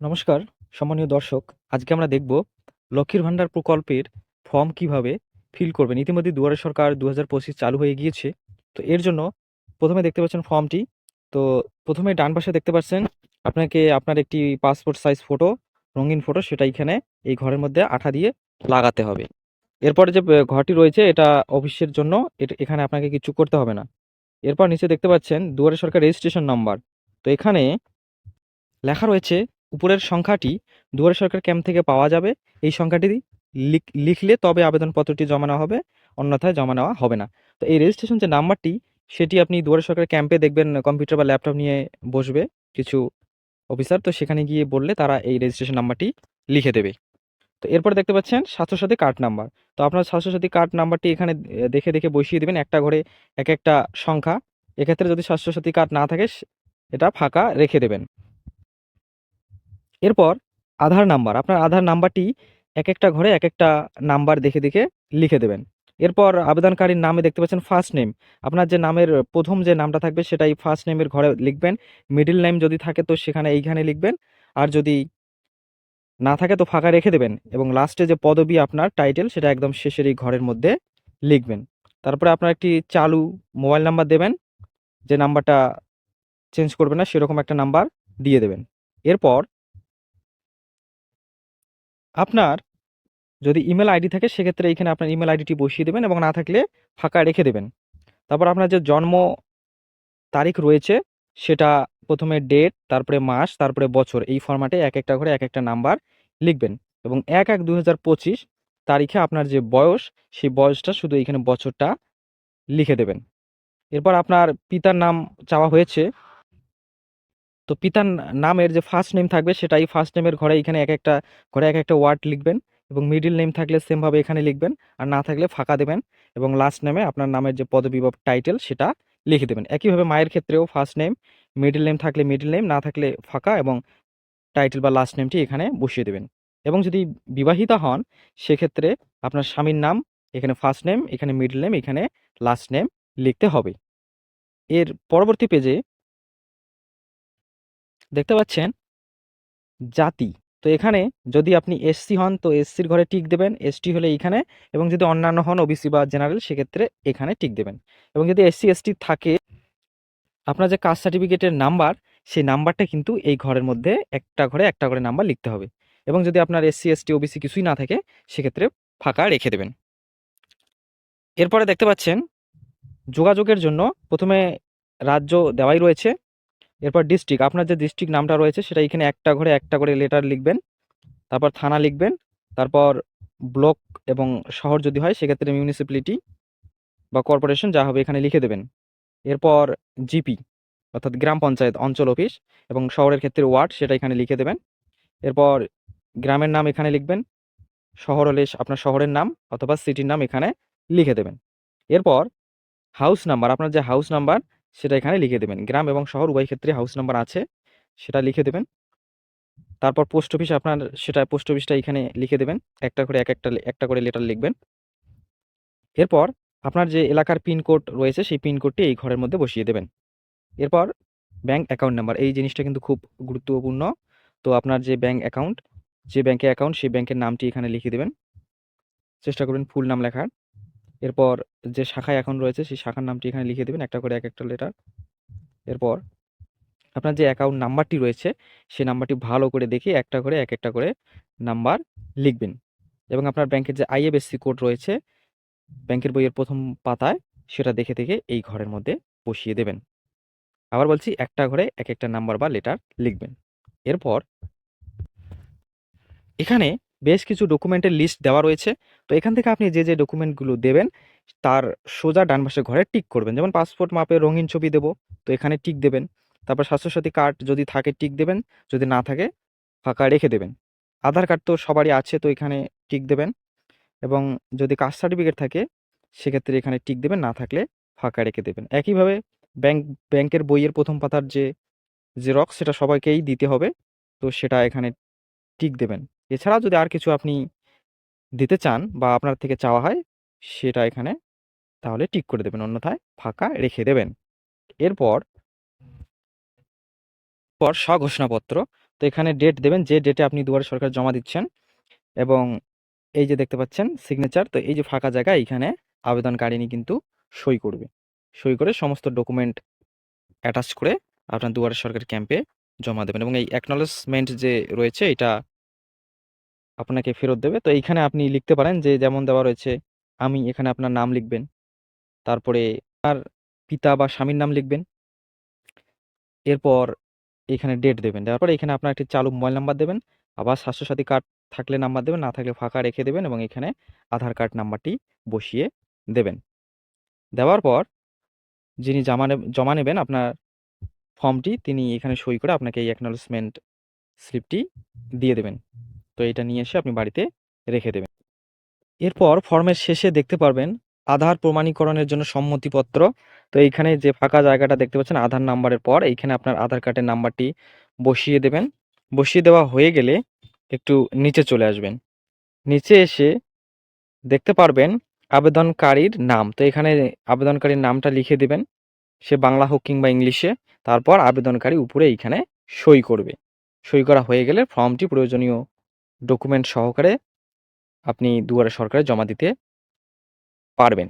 নমস্কার, সম্মানীয় দর্শক। আজকে আমরা দেখব লক্ষ্মীর ভাণ্ডার প্রকল্পের ফর্ম কীভাবে ফিল করবেন। ইতিমধ্যে দুয়ারে সরকার দু হাজার পঁচিশ চালু হয়ে গিয়েছে। তো এর জন্য প্রথমে দেখতে পাচ্ছেন ফর্মটি। তো প্রথমে ডান পাশে দেখতে পাচ্ছেন আপনাকে আপনার একটি পাসপোর্ট সাইজ ফটো, রঙিন ফটো সেটা এখানে এই ঘরের মধ্যে আঠা দিয়ে লাগাতে হবে। এরপরে যে ঘরটি রয়েছে এটা অফিসের জন্য এখানে আপনাকে কিছু করতে হবে না। এরপর নিচে দেখতে পাচ্ছেন দুয়ারে সরকার রেজিস্ট্রেশন নাম্বার। তো এখানে লেখা রয়েছে উপরের সংখ্যাটি দুয়ারে সরকার ক্যাম্প থেকে পাওয়া যাবে। এই সংখ্যাটি লিখ- লিখলে তবে আবেদনপত্রটি জমা নেওয়া হবে, অন্যথায় জমা নেওয়া হবে না। তো এই রেজিস্ট্রেশন যে নাম্বারটি, সেটি আপনি দুয়ারে সরকার ক্যাম্পে দেখবেন, কম্পিউটার বা ল্যাপটপ নিয়ে বসবে কিছু অফিসার। তো সেখানে গিয়ে বললে তারা এই রেজিস্ট্রেশন নাম্বারটি লিখে দেবে। তো এরপর দেখতে পাচ্ছেন স্বাস্থ্যসাথী কার্ড নাম্বার তো আপনার স্বাস্থ্যসাথী কার্ড নাম্বারটি এখানে দেখে দেখে বসিয়ে দেবেন একটা ঘরে এক একটা সংখ্যা। এক্ষেত্রে যদি স্বাস্থ্যসাথী কার্ড না থাকে এটা ফাঁকা রেখে দেবেন। এরপর আধার নাম্বার, আপনার আধার নাম্বারটি এক একটা ঘরে এক একটা নাম্বার দেখে দেখে লিখে দেবেন। এরপর আবেদনকারীর নামে দেখতে পাচ্ছেন ফার্স্ট নেম আপনার যে নামের প্রথম যে নামটা থাকবে সেটাই ফার্স্ট নেমের ঘরে লিখবেন। মিডল নেম যদি থাকে তো সেখানে এইখানে লিখবেন। আর যদি না থাকে তো ফাঁকা রেখে দেবেন এবং লাস্টে যে পদবি আপনার টাইটেল সেটা একদম শেষের এই ঘরের মধ্যে লিখবেন। তারপরে আপনার একটি চালু মোবাইল নাম্বার দেবেন। যে নাম্বারটা চেঞ্জ করবে না সেরকম একটা নাম্বার দিয়ে দেবেন। এরপর আপনার যদি ইমেল আইডি থাকে, সেক্ষেত্রে এখানে আপনার ইমেল আইডিটি বসিয়ে দেবেন এবং না থাকলে ফাঁকা রেখে দেবেন। তারপর আপনার যে জন্ম তারিখ রয়েছে, সেটা প্রথমে ডেট তারপরে মাস, তারপরে বছর, এই ফরম্যাটে এক একটা করে এক একটা নাম্বার লিখবেন এবং এক এক দু তারিখে আপনার যে বয়স, সেই বয়সটা শুধু এখানে বছরটা লিখে দেবেন। এরপর আপনার পিতার নাম চাওয়া হয়েছে তো পিতার নামের যে ফার্স্ট নেম থাকবে সেটাই ফার্স্ট নেমের ঘরে এখানে এক একটা, ঘরে এক একটা ওয়ার্ড লিখবেন এবং মিডিল নেম থাকলে সেমভাবে এখানে লিখবেন আর না থাকলে ফাঁকা দেবেন এবং লাস্ট নেমে আপনার নামের যে পদবি বা টাইটেল সেটা লিখে দেবেন। একইভাবে মায়ের ক্ষেত্রেও ফার্স্ট নেম মিডিল নেম থাকলে মিডিল নেম না থাকলে ফাঁকা এবং টাইটেল বা লাস্ট নেমটি এখানে বসিয়ে দেবেন। এবং যদি বিবাহিতা হন, সেক্ষেত্রে আপনার স্বামীর নাম, এখানে ফার্স্ট নেম এখানে মিডল নেম এখানে লাস্ট নেম লিখতে হবে। এর পরবর্তী পেজে দেখতে পাচ্ছেন? জাতি। তো এখানে যদি আপনি এসসি হন, তো এসসির ঘরে টিক দেবেন। এসটি হলে এইখানে এবং যদি অন্যান্য হন ওবিসি বা জেনারেল, সেক্ষেত্রে এখানে টিক দেবেন। এবং যদি এসসি, এসটি থাকে, আপনার যে কাস্ট সার্টিফিকেটের নাম্বার, সেই নাম্বারটা কিন্তু এই ঘরের মধ্যে একটা ঘরে একটা করে নাম্বার লিখতে হবে। এবং যদি আপনার এসসি, এসটি ওবিসি কিছুই না থাকে, সেক্ষেত্রে ফাঁকা রেখে দেবেন। এরপরে দেখতে পাচ্ছেন, যোগাযোগের জন্য প্রথমে রাজ্য দেওয়াই রয়েছে। এরপর ডিস্ট্রিক্ট আপনার যে ডিস্ট্রিক্ট নামটা রয়েছে সেটা এখানে একটা ঘরে একটা করে লেটার লিখবেন, তারপর থানা লিখবেন, তারপর ব্লক এবং শহর যদি হয় সেক্ষেত্রে মিউনিসিপ্যালিটি বা কর্পোরেশন যা হবে এখানে লিখে দেবেন। এরপর জিপি অর্থাৎ গ্রাম পঞ্চায়েত, অঞ্চল অফিস এবং শহরের ক্ষেত্রে ওয়ার্ড সেটা এখানে লিখে দেবেন। এরপর গ্রামের নাম এখানে লিখবেন, শহর হলে আপনার শহরের নাম অথবা সিটির নাম এখানে লিখে দেবেন। এরপর হাউস নাম্বার আপনার যে হাউস নাম্বার সেটা এখানে লিখে দেবেন। গ্রাম এবং শহর উভয় ক্ষেত্রে হাউস নাম্বার আছে, সেটা লিখে দেবেন। তারপর পোস্ট অফিস আপনার সেটা পোস্ট অফিসটা এখানে লিখে দেবেন। একটা করে এক একটা একটা করে লেটার লিখবেন। এরপর আপনার যে এলাকার পিনকোড রয়েছে, সেই পিনকোডটি এই ঘরের মধ্যে বসিয়ে দেবেন। এরপর ব্যাংক অ্যাকাউন্ট নাম্বার এই জিনিসটা কিন্তু খুব গুরুত্বপূর্ণ। তো আপনার যে ব্যাংক অ্যাকাউন্ট যে ব্যাংকে অ্যাকাউন্ট সেই ব্যাংকের নামটি এখানে লিখে দেবেন। চেষ্টা করবেন ফুল নাম লেখার। এরপর যে শাখায় এখন রয়েছে, সেই শাখার নামটি এখানে লিখে দেবেন, একটা করে এক একটা লেটার এরপর আপনার যে অ্যাকাউন্ট নাম্বারটি রয়েছে, সেই নাম্বারটি ভালো করে দেখে একটা করে, এক একটা করে নাম্বার লিখবেন। এবং আপনার ব্যাংকের যে আইএফএসসি কোড রয়েছে ব্যাংকের বইয়ের প্রথম পাতায় সেটা দেখে দেখে এই ঘরের মধ্যে বসিয়ে দেবেন। আবার বলছি, একটা ঘরে এক একটা নাম্বার বা লেটার লিখবেন। এরপর এখানে বেশ কিছু ডকুমেন্টের লিস্ট দেওয়া রয়েছে। তো এখান থেকে আপনি যে যে ডকুমেন্টগুলো দেবেন, তার সোজা ডান ঘরে টিক করবেন। যেমন পাসপোর্ট মাপের রঙিন ছবি দেবো, তো এখানে টিক দেবেন। তারপর স্বাস্থ্যসাথী কার্ড যদি থাকে টিক দেবেন, যদি না থাকে ফাঁকা রেখে দেবেন। আধার কার্ড তো সবারই আছে, তো এখানে টিক দেবেন। এবং যদি কাস্ট সার্টিফিকেট থাকে, সেক্ষেত্রে এখানে টিক দেবেন, না থাকলে ফাঁকা রেখে দেবেন। একইভাবে ব্যাংক ব্যাংকের বইয়ের প্রথম পাতার যে জেরক্স সেটা সবাইকেই দিতে হবে। তো সেটা এখানে টিক দেবেন। এছাড়াও যদি আর কিছু আপনি দিতে চান বা আপনার থেকে চাওয়া হয় সেটা এখানে তাহলে টিক করে দেবেন, অন্যথায় ফাঁকা রেখে দেবেন। এরপর পর স্বঘোষণাপত্র। তো এখানে ডেট দেবেন, যে ডেটে আপনি দুয়ারে সরকার জমা দিচ্ছেন এবং এই যে দেখতে পাচ্ছেন সিগনেচার তো এই যে ফাঁকা জায়গা এইখানে আবেদনকারিনী কিন্তু সই করবে। সই করে সমস্ত ডকুমেন্ট অ্যাটাচ করে আপনার দুয়ারে সরকার ক্যাম্পে জমা দেবেন এবং এই অ্যাকনলেজমেন্ট যে রয়েছে, এটা আপনাকে ফেরত দেবে। তো এইখানে আপনি লিখতে পারেন যে, যেমন দেওয়া রয়েছে, আমি এখানে আপনার নাম লিখবেন। তারপরে আর পিতা বা স্বামীর নাম লিখবেন। এরপর এখানে ডেট দেবেন। দেওয়ার পর এখানে আপনার একটি চালু মোবাইল নাম্বার দেবেন। আবার স্বাস্থ্যসাথী কার্ড থাকলে নাম্বার দেবেন, না থাকলে ফাঁকা রেখে দেবেন এবং এখানে আধার কার্ড নাম্বারটি বসিয়ে দেবেন। দেওয়ার পর যিনি জমা জমা নেবেন আপনার ফর্মটি তিনি এখানে সই করে আপনাকে এই অ্যাকনলেজমেন্ট স্লিপটি দিয়ে দেবেন। তো এটা নিয়ে এসে আপনি বাড়িতে রেখে দেবেন। এরপর ফর্মের শেষে দেখতে পারবেন আধার প্রমাণীকরণের জন্য সম্মতিপত্র। তো এইখানে যে ফাঁকা জায়গাটা দেখতে পাচ্ছেন আধার নাম্বারের পর এইখানে আপনার আধার কার্ডের নাম্বারটি বসিয়ে দেবেন। বসিয়ে দেওয়া হয়ে গেলে একটু নিচে চলে আসবেন। নিচে এসে দেখতে পারবেন আবেদনকারীর নাম। তো এখানে আবেদনকারীর নামটা লিখে দেবেন। সে বাংলা হোক কিংবা ইংলিশে। তারপর আবেদনকারী উপরে এইখানে সই করবে। সই করা হয়ে গেলে ফর্মটি প্রয়োজনীয় ডকুমেন্ট সহকারে আপনি দুয়ারে সরকারে জমা দিতে পারবেন।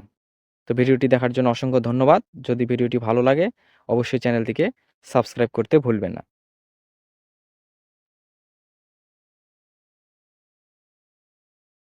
তো ভিডিওটি দেখার জন্য অসংখ্য ধন্যবাদ। যদি ভিডিওটি ভালো লাগে, অবশ্যই চ্যানেলটিকে সাবস্ক্রাইব করতে ভুলবেন না।